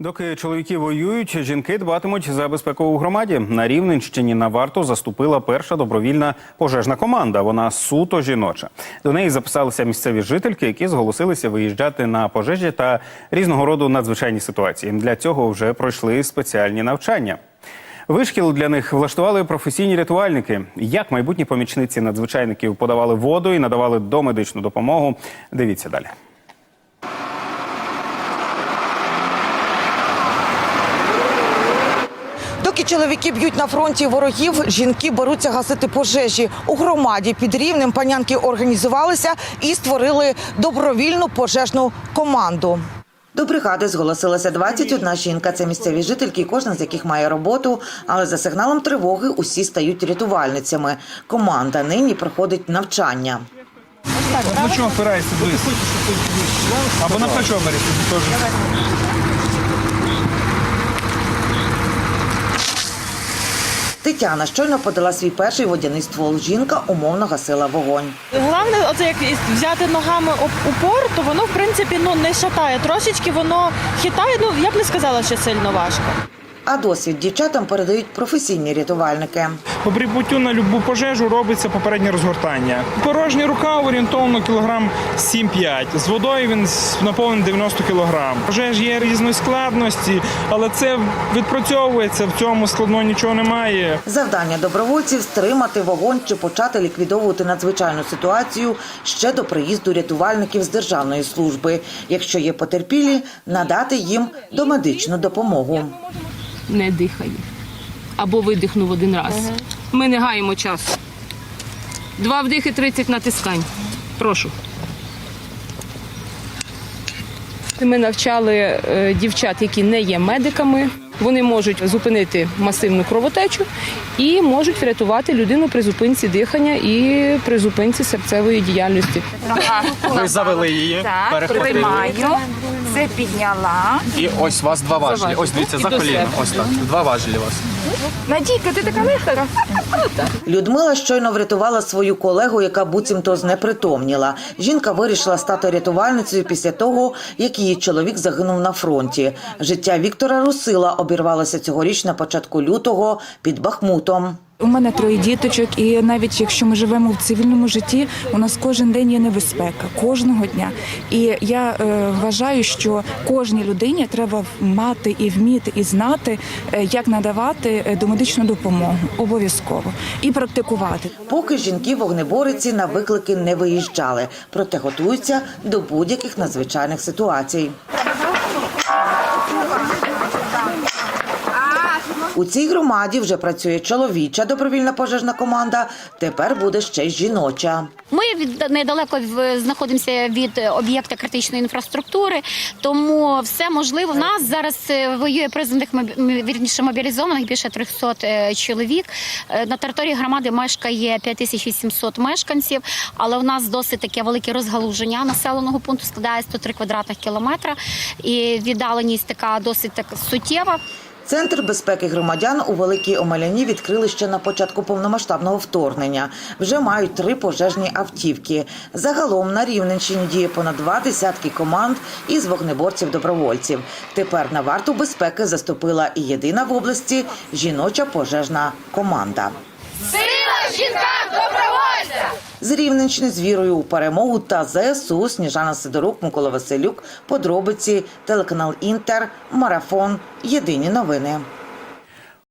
Доки чоловіки воюють, жінки дбатимуть за безпеку у громаді. На Рівненщині на варту заступила перша добровільна пожежна команда. Вона суто жіноча. До неї записалися місцеві жительки, які зголосилися виїжджати на пожежі та різного роду надзвичайні ситуації. Для цього вже пройшли спеціальні навчання. Вишкіл для них влаштували професійні рятувальники. Як майбутні помічниці надзвичайників подавали воду і надавали домедичну допомогу. Дивіться далі. Доки чоловіки б'ють на фронті ворогів, жінки беруться гасити пожежі. У громаді під рівнем панянки організувалися і створили добровільну пожежну команду. До бригади зголосилася 21 жінка. Це місцеві жительки, кожна з яких має роботу. Але за сигналом тривоги усі стають рятувальницями. Команда нині проходить навчання. На плечо опирайся близько. Або на плечо теж. Тетяна щойно подала свій перший водяний ствол. Жінка умовно гасила вогонь. Головне, оце як взяти ногами упор, то воно в принципі ну не шатає. Трошечки воно хитає. Ну я б не сказала, що сильно важко. А досвід дівчатам передають професійні рятувальники. По прибуттю на любу пожежу робиться попереднє розгортання. Порожня рука орієнтовно кілограм 7-5. З водою він наповнений 90 кілограм. Пожеж є різної складності, але це відпрацьовується. В цьому складного нічого немає. Завдання добровольців стримати вогонь чи почати ліквідовувати надзвичайну ситуацію ще до приїзду рятувальників з державної служби. Якщо є потерпілі, надати їм домедичну допомогу. Не дихає. Або видихнув один раз. Ми не гаємо часу. Два вдихи, 30 натискань. Прошу. Ми навчали е, дівчат, які не є медиками. Вони можуть зупинити масивну кровотечу і можуть врятувати людину при зупинці дихання і при зупинці серцевої діяльності. Ви завели її, Так, перехопили. Це підняла. І ось у вас два важелі. Ось дивіться, за коліно. Ось так. Два важелі у вас. Надійка, ти така легка. Людмила щойно врятувала свою колегу, яка буцімто знепритомніла. Жінка вирішила стати рятувальницею після того, як її чоловік загинув на фронті. Життя Віктора Русила обірвалося цьогоріч на початку лютого під Бахмутом. У мене троє діточок, і навіть якщо ми живемо в цивільному житті, у нас кожен день є небезпека, кожного дня. І я е, вважаю, що кожній людині треба мати і вміти, і знати, е, як надавати е, домедичну допомогу обов'язково і практикувати. Поки жінки вогнебориці на виклики не виїжджали, проте готуються до будь-яких надзвичайних ситуацій. У цій громаді вже працює чоловіча добровільна пожежна команда. Тепер буде ще й жіноча. Ми від недалеко знаходимося від об'єкта критичної інфраструктури, тому все можливо. В нас зараз е, воює призовних вірніше мобілізованих більше 300 е, чоловік. Е, На території громади мешкає 5800 мешканців, але в нас досить таке велике розгалуження населеного пункту складає 103 квадратних кілометра, і віддаленість така досить так суттєва. Центр безпеки громадян у Великій Омеляні відкрили ще на початку повномасштабного вторгнення. Вже мають три пожежні автівки. Загалом на Рівненщині діє понад два десятки команд із вогнеборців-добровольців. Тепер на варту безпеки заступила і єдина в області жіноча пожежна команда. З Рівненщини з вірою у перемогу та ЗСУ Сніжана Сидорук, Микола Василюк, подробиці, телеканал Інтер, Марафон. Єдині новини.